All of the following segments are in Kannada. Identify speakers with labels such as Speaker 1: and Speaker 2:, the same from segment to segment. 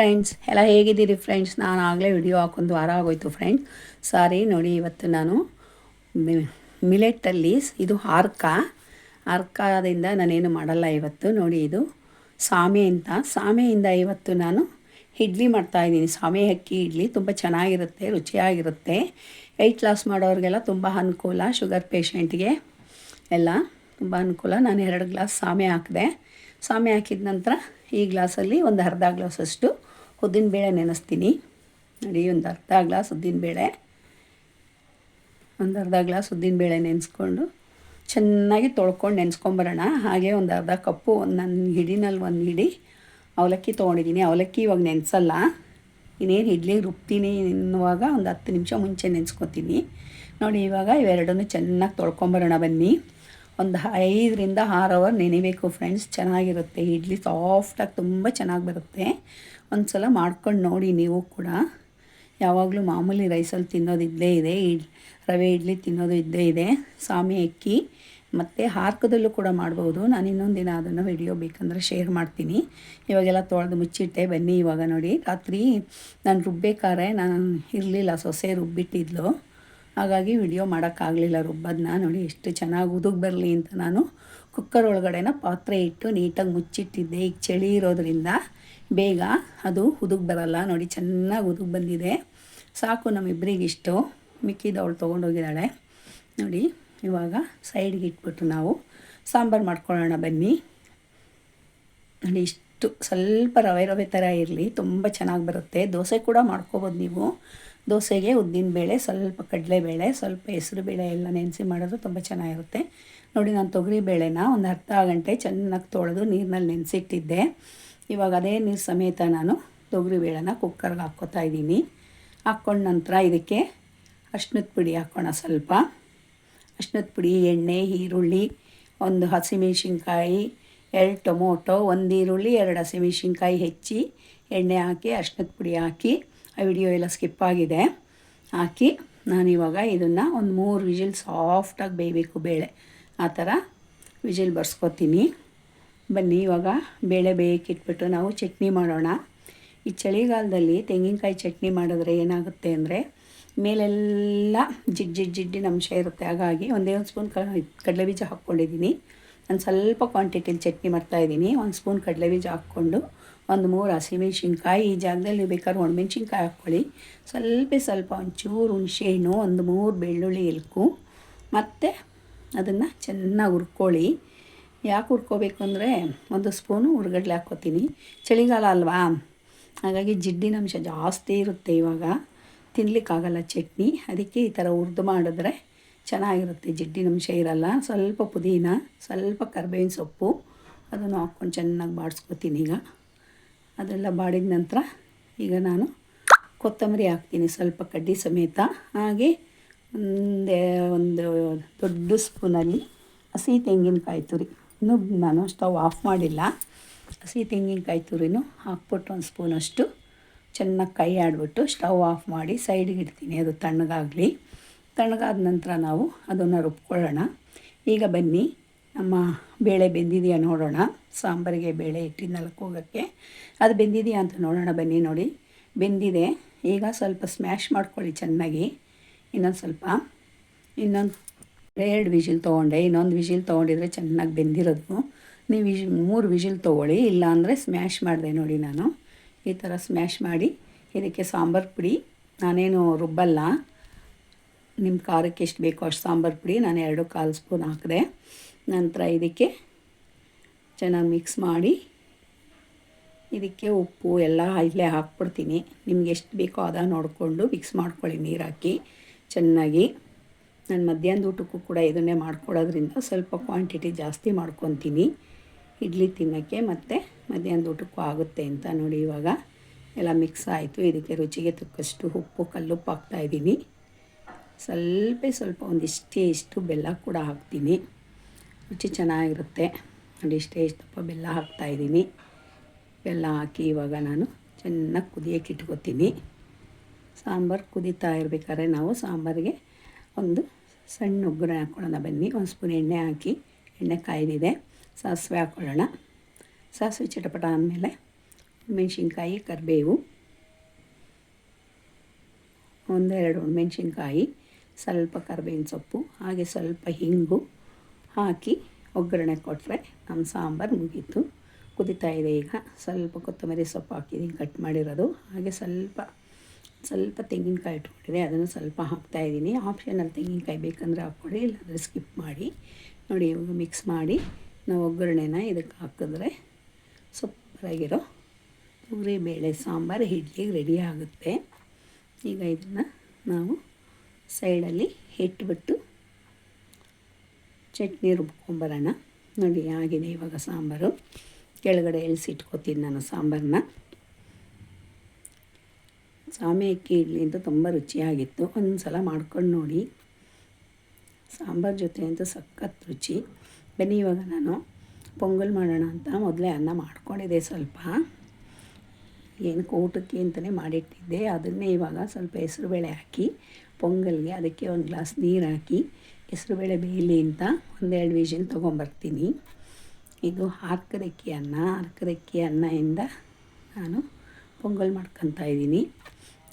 Speaker 1: ಫ್ರೆಂಡ್ಸ್ ಎಲ್ಲ ಹೇಗಿದ್ದೀರಿ ಫ್ರೆಂಡ್ಸ್ ನಾನು ಆಗಲೇ ವಿಡಿಯೋ ಹಾಕೊಂಡು ವಾರ ಆಗೋಯ್ತು ಫ್ರೆಂಡ್ಸ್ ಸಾರಿ ನೋಡಿ ಇವತ್ತು ನಾನು ಮಿಲೆಟ್ಟಲ್ಲಿ ಇದು ಹಾರ್ಕ. ಹಾರ್ಕದಿಂದ ನಾನೇನು ಮಾಡಲ್ಲ ಇವತ್ತು, ನೋಡಿ ಇದು ಸಾಮೆ ಅಂತ. ಸಾಮೆಯಿಂದ ಇವತ್ತು ನಾನು ಇಡ್ಲಿ ಮಾಡ್ತಾಯಿದ್ದೀನಿ ಸಾಮೆ ಅಕ್ಕಿ ಇಡ್ಲಿ ತುಂಬ ಚೆನ್ನಾಗಿರುತ್ತೆ, ರುಚಿಯಾಗಿರುತ್ತೆ. ವೆಯ್ಟ್ ಲಾಸ್ ಮಾಡೋರಿಗೆಲ್ಲ ತುಂಬ ಅನುಕೂಲ ಶುಗರ್ ಪೇಷಂಟ್ಗೆ ಎಲ್ಲ ತುಂಬ ಅನುಕೂಲ. ನಾನು ಎರಡು ಗ್ಲಾಸ್ ಸಾಮೆ ಹಾಕಿದೆ. ಸಾಮೆ ಹಾಕಿದ ನಂತರ ಈ ಗ್ಲಾಸಲ್ಲಿ ಒಂದು ಅರ್ಧ ಗ್ಲಾಸಷ್ಟು ಉದ್ದಿನಬೇಳೆ ನೆನೆಸ್ತೀನಿ. ನೋಡಿ, ಒಂದು ಅರ್ಧ ಗ್ಲಾಸ್ ಉದ್ದಿನ ಬೇಳೆ. ಒಂದು ಅರ್ಧ ಗ್ಲಾಸ್ ಉದ್ದಿನ ಬೇಳೆ ನೆನೆಸ್ಕೊಂಡು ಚೆನ್ನಾಗಿ ತೊಳ್ಕೊಂಡು ನೆನೆಸ್ಕೊಂಬರೋಣ. ಹಾಗೆ ಒಂದು ಅರ್ಧ ಕಪ್ಪು ಒಂದು ನನ್ನ ಹಿಡಿನಲ್ಲಿ ಒಂದು ಹಿಡಿ ಅವಲಕ್ಕಿ ತೊಗೊಂಡಿದ್ದೀನಿ. ಅವಲಕ್ಕಿ ಇವಾಗ ನೆನೆಸಲ್ಲ. ಇನ್ನೇನು ಇಡ್ಲಿ ರುಬ್ತೀನಿ ಎನ್ನುವಾಗ ಒಂದು ಹತ್ತು ನಿಮಿಷ ಮುಂಚೆ ನೆನೆಸ್ಕೊತೀನಿ. ನೋಡಿ, ಇವಾಗ ಇವೆರಡನ್ನೂ ಚೆನ್ನಾಗಿ ತೊಳ್ಕೊಂಬರೋಣ ಬನ್ನಿ. ಒಂದು ಐದರಿಂದ ಆರು ಅವರ್ ನೆನೆಬೇಕು ಫ್ರೆಂಡ್ಸ್ ಚೆನ್ನಾಗಿರುತ್ತೆ. ಇಡ್ಲಿ ಸಾಫ್ಟಾಗಿ ತುಂಬ ಚೆನ್ನಾಗಿ ಬರುತ್ತೆ. ಒಂದು ಸಲ ಮಾಡ್ಕೊಂಡು ನೋಡಿ ನೀವು ಕೂಡ. ಯಾವಾಗಲೂ ಮಾಮೂಲಿ ರೈಸಲ್ಲಿ ತಿನ್ನೋದು ಇದ್ದೇ ಇದೆ. ಇಡ್, ರವೆ ಇಡ್ಲಿ ತಿನ್ನೋದು ಇದ್ದೇ ಇದೆ. ಸಾಮಿ ಅಕ್ಕಿ ಮತ್ತು ಹಾರ್ಕದಲ್ಲೂ ಕೂಡ ಮಾಡ್ಬೋದು. ನಾನು ಇನ್ನೊಂದು ದಿನ ಅದನ್ನು ವಿಡಿಯೋ ಬೇಕಂದರೆ ಶೇರ್ ಮಾಡ್ತೀನಿ. ಇವಾಗೆಲ್ಲ ತೊಳೆದು ಮುಚ್ಚಿಟ್ಟೆ. ಬನ್ನಿ ಇವಾಗ ನೋಡಿ. ರಾತ್ರಿ ನಾನು ರುಬ್ಬೇಕಾರೆ ನಾನು ಇರಲಿಲ್ಲ. ಸೊಸೆ ರುಬ್ಬಿಟ್ಟಿದ್ಲು. ಹಾಗಾಗಿ ವಿಡಿಯೋ ಮಾಡೋಕ್ಕಾಗಲಿಲ್ಲ ರುಬ್ಬದನ್ನ ನೋಡಿ ಎಷ್ಟು ಚೆನ್ನಾಗಿ ಉದುಗ್ ಬರಲಿ ಅಂತ ನಾನು ಕುಕ್ಕರ್ ಒಳಗಡೆನ ಪಾತ್ರೆ ಇಟ್ಟು ನೀಟಾಗಿ ಮುಚ್ಚಿಟ್ಟಿದ್ದೆ. ಈಗ ಚಳಿ ಇರೋದ್ರಿಂದ ಬೇಗ ಅದು ಉದುಗ್ ಬರಲ್ಲ. ನೋಡಿ ಚೆನ್ನಾಗಿ ಉದುಗ್ ಬಂದಿದೆ. ಸಾಕು ನಮ್ಮಿಬ್ಬರಿಗಿಷ್ಟು ಮಿಕ್ಕಿದವಳು ತೊಗೊಂಡೋಗಿದ್ದಾಳೆ. ನೋಡಿ, ಇವಾಗ ಸೈಡ್ಗೆ ಇಟ್ಬಿಟ್ಟು ನಾವು ಸಾಂಬಾರು ಮಾಡ್ಕೊಳ್ಳೋಣ ಬನ್ನಿ. ನೋಡಿ, ಇಷ್ಟು ಸ್ವಲ್ಪ ರವೆ ರವೆ ಥರ ಇರಲಿ. ತುಂಬ ಚೆನ್ನಾಗಿ ಬರುತ್ತೆ. ದೋಸೆ ಕೂಡ ಮಾಡ್ಕೋಬೋದು ನೀವು. ದೋಸೆಗೆ ಉದ್ದಿನಬೇಳೆ ಸ್ವಲ್ಪ ಕಡಲೆಬೇಳೆ ಸ್ವಲ್ಪ ಹೆಸರು ಬೇಳೆ ಎಲ್ಲ ನೆನೆಸಿ ಮಾಡಿದ್ರೆ ತುಂಬ ಚೆನ್ನಾಗಿರುತ್ತೆ. ನೋಡಿ, ನಾನು ತೊಗರಿ ಬೇಳೆನ ಒಂದು ಅರ್ಧ ಗಂಟೆ ಚೆನ್ನಾಗಿ ತೊಳೆದು ನೀರಿನಲ್ಲಿ ನೆನೆಸಿಟ್ಟಿದ್ದೆ. ಇವಾಗ ಅದೇ ನೀರು ಸಮೇತ ನಾನು ತೊಗರಿ ಬೇಳೆನ ಕುಕ್ಕರ್ಗೆ ಹಾಕ್ಕೋತಾ ಇದ್ದೀನಿ. ಹಾಕ್ಕೊಂಡ ನಂತರ ಇದಕ್ಕೆ ಅರ್ಶಿನದ ಪುಡಿ ಹಾಕೋಣ ಸ್ವಲ್ಪ. ಅರ್ಶಿನದ ಪುಡಿ, ಎಣ್ಣೆ, ಈರುಳ್ಳಿ, ಒಂದು ಹಸಿಮೆಣ್ಸಿನ್ಕಾಯಿ, ಎರಡು ಟೊಮೊಟೊ, ಒಂದು ಈರುಳ್ಳಿ, ಎರಡು ಹಸಿಮೆಣ್ಸಿನ್ಕಾಯಿ ಹೆಚ್ಚಿ ಎಣ್ಣೆ ಹಾಕಿ ಅರ್ಶಿನದ ಪುಡಿ ಹಾಕಿ ಆ ವಿಡಿಯೋ ಎಲ್ಲ ಸ್ಕಿಪ್ ಆಗಿದೆ. ಹಾಕಿ ನಾನಿವಾಗ ಇದನ್ನು ಒಂದು ಮೂರು ವಿಜಿಲ್ ಸಾಫ್ಟಾಗಿ ಬೇಯಬೇಕು ಬೇಳೆ. ಆ ಥರ ವಿಜಿಲ್ ಬರ್ಸ್ಕೊತೀನಿ. ಬನ್ನಿ, ಇವಾಗ ಬೇಳೆ ಬೇಯಕ್ಕಿಟ್ಬಿಟ್ಟು ನಾವು ಚಟ್ನಿ ಮಾಡೋಣ. ಈ ಚಳಿಗಾಲದಲ್ಲಿ ತೆಂಗಿನಕಾಯಿ ಚಟ್ನಿ ಮಾಡಿದ್ರೆ ಏನಾಗುತ್ತೆ ಅಂದರೆ ಮೇಲೆಲ್ಲ ಜಿಡ್ ಜಿಡ್ ಜಿಡ್ಡಿನ ಅಂಶ ಇರುತ್ತೆ. ಹಾಗಾಗಿ ಒಂದೇ ಒಂದು ಸ್ಪೂನ್ ಕಡಲೆ ಬೀಜ ಹಾಕ್ಕೊಂಡಿದ್ದೀನಿ. ನಾನು ಸ್ವಲ್ಪ ಕ್ವಾಂಟಿಟಿಲಿ ಚಟ್ನಿ ಮಾಡ್ತಾಯಿದ್ದೀನಿ ಒಂದು ಸ್ಪೂನ್ ಕಡಲೆ ಬೀಜ ಹಾಕ್ಕೊಂಡು ಒಂದು ಮೂರು ಹಸಿಮೆಣ್ಸಿನ್ಕಾಯಿ ಈ ಜಾಗದಲ್ಲಿ ಬೇಕಾದ್ರೆ ಒಣಮೆಣ್ಸಿನ್ಕಾಯಿ ಹಾಕ್ಕೊಳ್ಳಿ. ಸ್ವಲ್ಪ ಸ್ವಲ್ಪ ಒಂಚೂರು ಹುಣಸೆಹಣ್ಣು, ಒಂದು ಮೂರು ಬೆಳ್ಳುಳ್ಳಿ ಎಲ್ಕು. ಮತ್ತು ಅದನ್ನು ಚೆನ್ನಾಗಿ ಹುರ್ಕೊಳ್ಳಿ. ಯಾಕೆ ಹುರ್ಕೋಬೇಕು ಅಂದರೆ ಒಂದು ಸ್ಪೂನು ಹುರ್ಗಡ್ಲೆ ಹಾಕ್ಕೋತೀನಿ. ಚಳಿಗಾಲ ಅಲ್ವಾ? ಹಾಗಾಗಿ ಜಿಡ್ಡಿನ ಅಂಶ ಜಾಸ್ತಿ ಇರುತ್ತೆ ಇವಾಗ. ತಿನ್ನಲಿಕ್ಕಾಗಲ್ಲ ಚಟ್ನಿ. ಅದಕ್ಕೆ ಈ ಥರ ಹುರಿದು ಮಾಡಿದ್ರೆ ಚೆನ್ನಾಗಿರುತ್ತೆ. ಜಿಡ್ಡಿನ ಅಂಶ ಇರಲ್ಲ. ಸ್ವಲ್ಪ ಪುದೀನ, ಸ್ವಲ್ಪ ಕರ್ಬೇವಿನ ಸೊಪ್ಪು, ಅದನ್ನು ಹಾಕ್ಕೊಂಡು ಚೆನ್ನಾಗಿ ಬಾಡಿಸ್ಕೊತೀನಿ ಈಗ. ಅದೆಲ್ಲ ಬಾಡಿದ ನಂತರ ಈಗ ನಾನು ಕೊತ್ತಂಬರಿ ಹಾಕ್ತೀನಿ ಸ್ವಲ್ಪ ಕಡ್ಡಿ ಸಮೇತ. ಹಾಗೆ ಒಂದೇ ಒಂದು ದೊಡ್ಡ ಸ್ಪೂನಲ್ಲಿ ಹಸಿ ತೆಂಗಿನಕಾಯಿ ತುರಿ. ಇನ್ನೂ ನಾನು ಸ್ಟವ್ ಆಫ್ ಮಾಡಿಲ್ಲ. ಹಸಿ ತೆಂಗಿನಕಾಯಿ ತುರಿನೂ ಹಾಕ್ಬಿಟ್ಟು ಒಂದು ಸ್ಪೂನಷ್ಟು ಚೆನ್ನಾಗಿ ಕೈ ಆಡಿಬಿಟ್ಟು ಸ್ಟವ್ ಆಫ್ ಮಾಡಿ ಸೈಡಿಗೆ ಇಡ್ತೀನಿ. ಅದು ತಣ್ಣಗಾಗಲಿ. ತಣ್ಣಗಾದ ನಂತರ ನಾವು ಅದನ್ನು ರುಬ್ಕೊಳ್ಳೋಣ. ಈಗ ಬನ್ನಿ. ನಮ್ಮ ಬೇಳೆ ಬೆಂದಿದೆಯಾ ನೋಡೋಣ. ಸಾಂಬಾರಿಗೆ ಬೇಳೆ ಇಟ್ಟಿದ್ನಲ್ಲ ಕೂಗಕ್ಕೆ ಅದು ಬೆಂದಿದೆಯಾ ಅಂತ ನೋಡೋಣ ಬನ್ನಿ ನೋಡಿ. ಬೆಂದಿದೆ. ಈಗ ಸ್ವಲ್ಪ ಸ್ಮ್ಯಾಶ್ ಮಾಡ್ಕೊಳ್ಳಿ ಚೆನ್ನಾಗಿ. ಇನ್ನೊಂದು ಸ್ವಲ್ಪ. ಇನ್ನೊಂದು ಎರಡು ವಿಜಿಲ್ ತೊಗೊಂಡೆ. ಇನ್ನೊಂದು ವಿಜಿಲ್ ತೊಗೊಂಡಿದ್ರೆ ಚೆನ್ನಾಗಿ ಬೆಂದಿರೋದು. ನೀವು ವಿಜ್ ಮೂರು ವಿಜಿಲ್ ತೊಗೊಳ್ಳಿ. ಇಲ್ಲಾಂದರೆ ಸ್ಮ್ಯಾಶ್ ಮಾಡಿದೆ ನೋಡಿ ನಾನು. ಈ ಥರ ಸ್ಮ್ಯಾಶ್ ಮಾಡಿ ಇದಕ್ಕೆ ಸಾಂಬಾರು ಪುಡಿ. ನಾನೇನು ರುಬ್ಬಲ್ಲ. ನಿಮ್ಮ ಖಾರಕ್ಕೆ ಎಷ್ಟು ಬೇಕೋ ಅಷ್ಟು ಸಾಂಬಾರು ಪುಡಿ. ನಾನು ಎರಡು ಕಾಲು ಸ್ಪೂನ್ ಹಾಕಿದೆ. ನಂತರ ಇದಕ್ಕೆ ಚೆನ್ನಾಗಿ ಮಿಕ್ಸ್ ಮಾಡಿ ಇದಕ್ಕೆ ಉಪ್ಪು ಎಲ್ಲ ಇಲ್ಲೇ ಹಾಕ್ಬಿಡ್ತೀನಿ. ನಿಮ್ಗೆ ಎಷ್ಟು ಬೇಕೋ ಅದ ನೋಡಿಕೊಂಡು ಮಿಕ್ಸ್ ಮಾಡ್ಕೊಳ್ಳಿ ನೀರು ಹಾಕಿ ಚೆನ್ನಾಗಿ. ನಾನು ಮಧ್ಯಾಹ್ನದ ಊಟಕ್ಕೂ ಕೂಡ ಇದನ್ನೇ ಮಾಡ್ಕೊಳ್ಳೋದ್ರಿಂದ ಸ್ವಲ್ಪ ಕ್ವಾಂಟಿಟಿ ಜಾಸ್ತಿ ಮಾಡ್ಕೊತೀನಿ. ಇಡ್ಲಿ ತಿನ್ನೋಕ್ಕೆ ಮತ್ತು ಮಧ್ಯಾಹ್ನದ ಊಟಕ್ಕೂ ಆಗುತ್ತೆ ಅಂತ ನೋಡಿ ಇವಾಗ ಎಲ್ಲ ಮಿಕ್ಸ್ ಆಯಿತು. ಇದಕ್ಕೆ ರುಚಿಗೆ ತಕ್ಕಷ್ಟು ಉಪ್ಪು ಕಲ್ಲುಪ್ಪು ಹಾಕ್ತಾಯಿದ್ದೀನಿ ಸ್ವಲ್ಪ ಸ್ವಲ್ಪ ಒಂದಿಷ್ಟೇ ಇಷ್ಟು ಬೆಲ್ಲ ಕೂಡ ಹಾಕ್ತೀನಿ. ರುಚಿ ಚೆನ್ನಾಗಿರುತ್ತೆ. ನೋಡಿ, ಇಷ್ಟೇ ಇಷ್ಟಪ್ಪ ಬೆಲ್ಲ ಹಾಕ್ತಾಯಿದ್ದೀನಿ ಬೆಲ್ಲ ಹಾಕಿ ಇವಾಗ ನಾನು ಚೆನ್ನಾಗಿ ಕುದಿಯೋಕೆ ಇಟ್ಕೊತೀನಿ. ಸಾಂಬಾರು ಕುದೀತಾ ಇರ್ಬೇಕಾದ್ರೆ ನಾವು ಸಾಂಬಾರಿಗೆ ಒಂದು ಸಣ್ಣ ಒಗ್ಗರಣೆ ಹಾಕ್ಕೊಳ್ಳೋಣ ಬನ್ನಿ. ಒಂದು ಸ್ಪೂನ್ ಎಣ್ಣೆ ಹಾಕಿ ಎಣ್ಣೆ ಕಾಯ್ದಿದೆ. ಸಾಸಿವೆ ಹಾಕ್ಕೊಳ್ಳೋಣ ಸಾಸಿವೆ ಚಟಪಟ ಆದಮೇಲೆ ಮೆಣಸಿನ್ಕಾಯಿ, ಕರಿಬೇವು, ಒಂದೆರಡು ಮೆಣಸಿನ್ಕಾಯಿ, ಸ್ವಲ್ಪ ಕರಿಬೇವಿನ ಸೊಪ್ಪು, ಹಾಗೆ ಸ್ವಲ್ಪ ಹಿಂಗು ಹಾಕಿ ಒಗ್ಗರಣೆ ಕೊಟ್ಟರೆ ನಮ್ಮ ಸಾಂಬಾರು ಮುಗೀತು. ಕುದೀತಾ ಇದೆ ಈಗ. ಸ್ವಲ್ಪ ಕೊತ್ತಂಬರಿ ಸೊಪ್ಪು ಹಾಕಿದ್ದೀನಿ, ಕಟ್ ಮಾಡಿರೋದು. ಹಾಗೆ ಸ್ವಲ್ಪ ಸ್ವಲ್ಪ ತೆಂಗಿನಕಾಯಿ ಇಟ್ಕೊಂಡಿದೆ ಅದನ್ನು ಸ್ವಲ್ಪ ಹಾಕ್ತಾಯಿದ್ದೀನಿ ಆಪ್ಷನಲ್ಲಿ ತೆಂಗಿನಕಾಯಿ ಬೇಕಂದರೆ ಹಾಕ್ಕೊಡಿ ಇಲ್ಲಾಂದರೆ ಸ್ಕಿಪ್ ಮಾಡಿ. ನೋಡಿ, ಇವಾಗ ಮಿಕ್ಸ್ ಮಾಡಿ ನಾವು ಒಗ್ಗರಣೆನ ಇದಕ್ಕೆ ಹಾಕಿದ್ರೆ ಸೂಪರಾಗಿರೋ ಬೇಳೆ ಸಾಂಬಾರು ಇಡ್ಲಿಗೆ ರೆಡಿ ಆಗುತ್ತೆ. ಈಗ ಇದನ್ನು ನಾವು ಸೈಡಲ್ಲಿ ಇಟ್ಬಿಟ್ಟು ಚಟ್ನಿ ರುಬ್ಕೊಂಬರೋಣ. ನೋಡಿ, ಆಗಿದೆ ಇವಾಗ ಸಾಂಬಾರು. ಕೆಳಗಡೆ ಇಟ್ಕೋತೀನಿ ನಾನು ಸಾಂಬಾರನ್ನ. ಸಾಮೆ ಅಕ್ಕಿ ಇಡ್ಲಿ ಅಂತ ತುಂಬ ರುಚಿಯಾಗಿತ್ತು. ಒಂದು ಸಲ ಮಾಡ್ಕೊಂಡು ನೋಡಿ. ಸಾಂಬಾರು ಜೊತೆ ಅಂತೂ ಸಖತ್ ರುಚಿ. ಬನ್ನಿ, ಇವಾಗ ನಾನು ಪೊಂಗಲ್ ಮಾಡೋಣ ಅಂತ ಮೊದಲೇ ಅನ್ನ ಮಾಡ್ಕೊಂಡಿದ್ದೆ ಸ್ವಲ್ಪ. ಏನು ಊಟಕ್ಕೆ ಅಂತಲೇ ಮಾಡಿಟ್ಟಿದ್ದೆ. ಅದನ್ನೇ ಇವಾಗ ಸ್ವಲ್ಪ ಹೆಸರುಬೇಳೆ ಹಾಕಿ, ಪೊಂಗಲ್ಗೆ ಅದಕ್ಕೆ ಒಂದು ಗ್ಲಾಸ್ ನೀರು ಹಾಕಿ ಹೆಸರುಬೇಳೆ ಬೇಯಲಿ ಅಂತ ಒಂದೆರಡು ವಿಷನ್ ತೊಗೊಂಬರ್ತೀನಿ. ಇದು ಹಾರ್ಕದಕ್ಕಿ ಅನ್ನ ಹಾರ್ಕದಕ್ಕಿ ಅನ್ನದಿಂದ ನಾನು ಪೊಂಗಲ್ ಮಾಡ್ಕೊತಾ ಇದ್ದೀನಿ.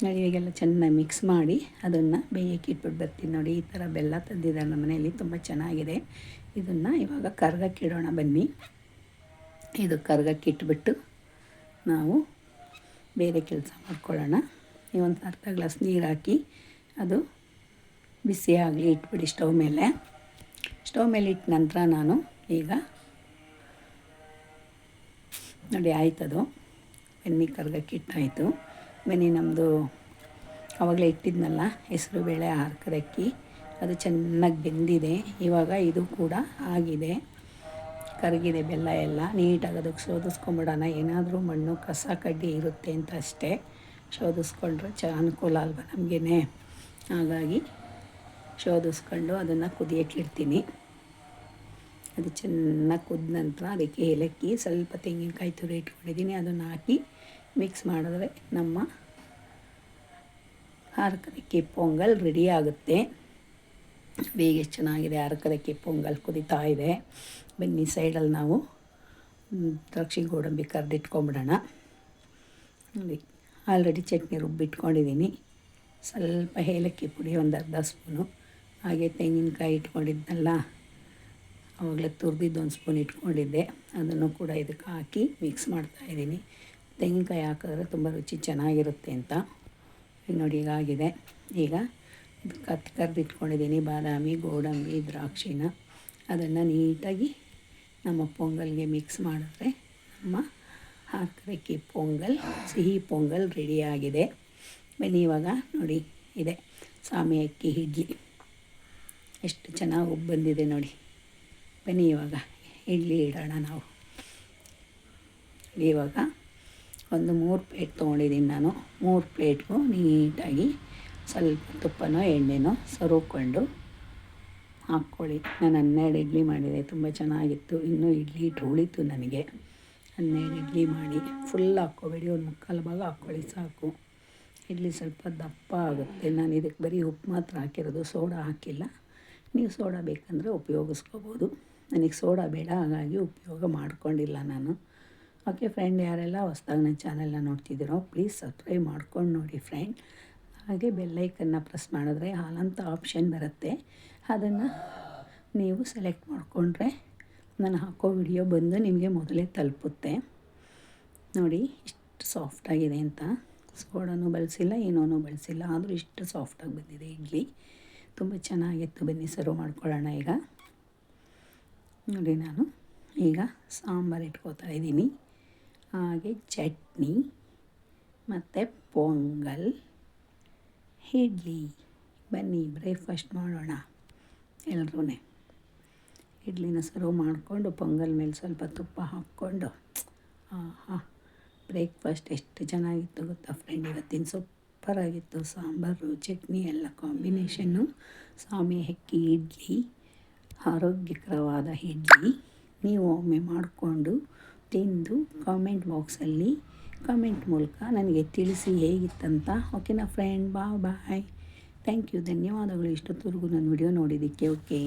Speaker 1: ಇವಾಗೆಲ್ಲ ಚೆನ್ನಾಗಿ ಮಿಕ್ಸ್ ಮಾಡಿ ಅದನ್ನು ಬೇಯಕ್ಕೆ ಇಟ್ಬಿಟ್ಟು ಬರ್ತೀನಿ ನೋಡಿ, ಈ ಥರ ಬೆಲ್ಲ ತಂದಿದ್ದಾರೆ ನಮ್ಮ ಮನೆಯಲ್ಲಿ, ತುಂಬ ಚೆನ್ನಾಗಿದೆ. ಇದನ್ನು ಇವಾಗ ಕರ್ಗಕ್ಕೆ ಇಡೋಣ ಬನ್ನಿ. ಇದು ಕರ್ಗಕ್ಕೆ ಇಟ್ಬಿಟ್ಟು ನಾವು ಬೇರೆ ಕೆಲಸ ಮಾಡ್ಕೊಳ್ಳೋಣ. ಈ ಒಂದು ಅರ್ಧ ಗ್ಲಾಸ್ ನೀರು ಹಾಕಿ ಅದು ಬಿಸಿ ಆಗಲಿ ಇಟ್ಬಿಡಿ ಸ್ಟವ್ ಮೇಲೆ. ಸ್ಟವ್ ಮೇಲೆ ಇಟ್ಟ ನಂತರ ನಾನು ಈಗ ನೋಡಿ ಆಯ್ತದು. ಬೆನ್ನಿ ಕರ್ಗಕ್ಕೆ ಇಟ್ಟಾಯಿತು. ಬೆನ್ನಿ ನಮ್ಮದು ಆವಾಗಲೇ ಇಟ್ಟಿದ್ನಲ್ಲ, ಹೆಸರು ಬೇಳೆ ಹಾರ್ಕರಕ್ಕಿ ಅದು ಚೆನ್ನಾಗಿ ಬೆಂದಿದೆ. ಇವಾಗ ಇದು ಕೂಡ ಆಗಿದೆ. ಕರಗಿದೆ ಬೆಲ್ಲ ಎಲ್ಲ. ನೀಟಾಗಿ ಅದಕ್ಕೆ ಶೋಧಿಸ್ಕೊಂಬಿಡೋಣ. ಏನಾದರೂ ಮಣ್ಣು, ಕಸ, ಕಡ್ಡಿ ಇರುತ್ತೆ ಅಂತ ಅಷ್ಟೇ. ಶೋಧಿಸ್ಕೊಂಡ್ರೆ ಚ ಅನುಕೂಲ ಅಲ್ವ ನಮಗೇನೆ? ಹಾಗಾಗಿ ಶೋಧಿಸ್ಕೊಂಡು ಅದನ್ನು ಕುದಿಯಕ್ಕಿಡ್ತೀನಿ. ಅದು ಚೆನ್ನಾಗಿ ಕುದ್ದ ನಂತರ ಅದಕ್ಕೆ ಏಲಕ್ಕಿ, ಸ್ವಲ್ಪ ತೆಂಗಿನಕಾಯಿ ತುರಿ ಇಟ್ಕೊಂಡಿದ್ದೀನಿ. ಅದನ್ನು ಹಾಕಿ ಮಿಕ್ಸ್ ಮಾಡಿದ್ರೆ ನಮ್ಮ ಹಾರಕದಕ್ಕೆ ಪೊಂಗಲ್ ರೆಡಿ ಆಗುತ್ತೆ. ಬೇಗ ಚೆನ್ನಾಗಿದೆ ಅರಕದಕ್ಕೆ ಪೊಂಗಲ್ ಕುದೀತಾ ಇದೆ. ಬನ್ನಿ, ಸೈಡಲ್ಲಿ ನಾವು ದ್ರಾಕ್ಷಿ ಗೋಡಂಬಿ ಕರೆದಿಟ್ಕೊಂಬಿಡೋಣ ಆಲ್ರೆಡಿ ಚಟ್ನಿ ರುಬ್ಬಿಟ್ಕೊಂಡಿದ್ದೀನಿ. ಸ್ವಲ್ಪ ಏಲಕ್ಕಿ ಪುಡಿ ಒಂದು ಅರ್ಧ ಸ್ಪೂನು. ಹಾಗೆ ತೆಂಗಿನಕಾಯಿ ಇಟ್ಕೊಂಡಿದ್ದಲ್ಲ ಆವಾಗಲೇ ತುರಿದಿದ್ದು ಒಂದು ಸ್ಪೂನ್ ಇಟ್ಕೊಂಡಿದ್ದೆ. ಅದನ್ನು ಕೂಡ ಇದಕ್ಕೆ ಹಾಕಿ ಮಿಕ್ಸ್ ಮಾಡ್ತಾಯಿದ್ದೀನಿ ತೆಂಗಿನಕಾಯಿ ಹಾಕಿದ್ರೆ ತುಂಬ ರುಚಿ ಚೆನ್ನಾಗಿರುತ್ತೆ ಅಂತ. ನೋಡಿ ಈಗಾಗಿದೆ ಈಗ ಕತ್ ಕರೆದಿಟ್ಕೊಂಡಿದ್ದೀನಿ ಬಾದಾಮಿ, ಗೋಡಂಬಿ, ದ್ರಾಕ್ಷಿನ. ಅದನ್ನು ನೀಟಾಗಿ ನಮ್ಮ ಪೊಂಗಲ್ಗೆ ಮಿಕ್ಸ್ ಮಾಡಿದ್ರೆ ನಮ್ಮ ಹಾಕರಕ್ಕಿ ಪೊಂಗಲ್, ಸಿಹಿ ಪೊಂಗಲ್ ರೆಡಿಯಾಗಿದೆ ಬನ್ನಿ ಇವಾಗ ನೋಡಿ, ಇದೆ. ಸ್ವಾಮಿ ಅಕ್ಕಿ ಇಡ್ಲಿ ಎಷ್ಟು ಚೆನ್ನಾಗಿ ಬಂದಿದೆ ನೋಡಿ. ಬನ್ನಿ ಇವಾಗ. ಇಡ್ಲಿ ಇಡೋಣ ನಾವು. ಇವಾಗ ಒಂದು ಮೂರು ಪ್ಲೇಟ್ ತೊಗೊಂಡಿದ್ದೀನಿ ನಾನು. ಮೂರು ಪ್ಲೇಟ್ಗೂ ನೀಟಾಗಿ ಸ್ವಲ್ಪ ತುಪ್ಪನೋ, ಎಣ್ಣೆನೋ ಸರುಕೊಂಡು ಹಾಕ್ಕೊಳ್ಳಿ. ನಾನು ಹನ್ನೆರಡು ಇಡ್ಲಿ ಮಾಡಿದೆ. ತುಂಬ ಚೆನ್ನಾಗಿತ್ತು. ಇನ್ನೂ ಇಡ್ಲಿ ಹಿಟ್ಟು ಉಳಿತು ನನಗೆ. ಹನ್ನೆರಡು ಇಡ್ಲಿ ಮಾಡಿ ಫುಲ್ ಹಾಕ್ಕೋಬೇಡಿ. ಒಂದು ಮುಕ್ಕಾಲು ಭಾಗ ಹಾಕ್ಕೊಳ್ಳಿ, ಸಾಕು. ಇಡ್ಲಿ ಸ್ವಲ್ಪ ದಪ್ಪ ಆಗುತ್ತೆ. ನಾನು ಇದಕ್ಕೆ ಬರೀ ಉಪ್ಪು ಮಾತ್ರ ಹಾಕಿರೋದು. ಸೋಡಾ ಹಾಕಿಲ್ಲ. ನೀವು ಸೋಡಾ ಬೇಕಂದರೆ ಉಪಯೋಗಿಸ್ಕೋಬೋದು. ನನಗೆ ಸೋಡಾ ಬೇಡ, ಹಾಗಾಗಿ ಉಪಯೋಗ ಮಾಡ್ಕೊಂಡಿಲ್ಲ ನಾನು. ಓಕೆ ಫ್ರೆಂಡ್ ಯಾರೆಲ್ಲ ಹೊಸ್ದಾಗಿ ನನ್ನ ಚಾನೆಲ್ನ ನೋಡ್ತಿದ್ದೀರೋ ಪ್ಲೀಸ್ ಸಬ್ಸ್ಕ್ರೈಬ್ ಮಾಡ್ಕೊಂಡು ನೋಡಿ ಫ್ರೆಂಡ್ ಹಾಗೆ ಬೆಲ್ಲೈಕನ್ನು ಪ್ರೆಸ್ ಮಾಡಿದ್ರೆ ಹಾಲಂತ ಆಪ್ಷನ್ ಬರುತ್ತೆ. ಅದನ್ನು ನೀವು ಸೆಲೆಕ್ಟ್ ಮಾಡಿಕೊಂಡ್ರೆ ನಾನು ಹಾಕೋ ವಿಡಿಯೋ ಬಂದು ನಿಮಗೆ ಮೊದಲೇ ತಲುಪುತ್ತೆ. ನೋಡಿ, ಇಷ್ಟು ಸಾಫ್ಟಾಗಿದೆ ಅಂತ. ಸೋಡಾನು ಬಳಸಿಲ್ಲ ಏನೂ ಬಳಸಿಲ್ಲ, ಆದರೂ ಇಷ್ಟು ಸಾಫ್ಟಾಗಿ ಬಂದಿದೆ ಇಡ್ಲಿ. ತುಂಬ ಚೆನ್ನಾಗಿತ್ತು ಬನ್ನಿ, ಸರ್ವ್ ಮಾಡ್ಕೊಳ್ಳೋಣ ಈಗ. ನೋಡಿ ನಾನು ಈಗ ಸಾಂಬಾರು ಇಟ್ಕೋತಾ ಇದ್ದೀನಿ. ಹಾಗೆ ಚಟ್ನಿ, ಮತ್ತು ಪೊಂಗಲ್, ಇಡ್ಲಿ. ಬನ್ನಿ, ಬ್ರೇಕ್ಫಾಸ್ಟ್ ಮಾಡೋಣ ಎಲ್ಲರೂ ಇಡ್ಲಿನ ಸರ್ವ್ ಮಾಡಿಕೊಂಡು, ಪೊಂಗಲ್ ಮೇಲೆ ಸ್ವಲ್ಪ ತುಪ್ಪ ಹಾಕ್ಕೊಂಡು. ಹಾಂ ಬ್ರೇಕ್ಫಾಸ್ಟ್ ಎಷ್ಟು ಚೆನ್ನಾಗಿತ್ತು ಗೊತ್ತಾ ಫ್ರೆಂಡ್ ಇವತ್ತಿನ ಸೂಪರಾಗಿತ್ತು ಸಾಂಬಾರು, ಚಟ್ನಿ ಎಲ್ಲ ಕಾಂಬಿನೇಷನ್ನು ಸ್ವಾಮಿ ಹೆಕ್ಕಿ ಇಡ್ಲಿ, ಆರೋಗ್ಯಕರವಾದ ಇಡ್ಲಿ ನೀವು ಒಮ್ಮೆ ಮಾಡಿಕೊಂಡು ತಿಂದು ಕಾಮೆಂಟ್ ಬಾಕ್ಸಲ್ಲಿ ಕಾಮೆಂಟ್ ಮೂಲಕ ನನಗೆ ತಿಳಿಸಿ ಹೇಗಿತ್ತಂತ. ಓಕೆನಾ ಫ್ರೆಂಡ್ ಬಾ ಬಾಯ್ ಥ್ಯಾಂಕ್ ಯು ಧನ್ಯವಾದಗಳು. ಇಷ್ಟೊತ್ತವರೆಗೂ ನನ್ನ ವಿಡಿಯೋ ನೋಡಿದ್ದಕ್ಕೆ. ಓಕೆ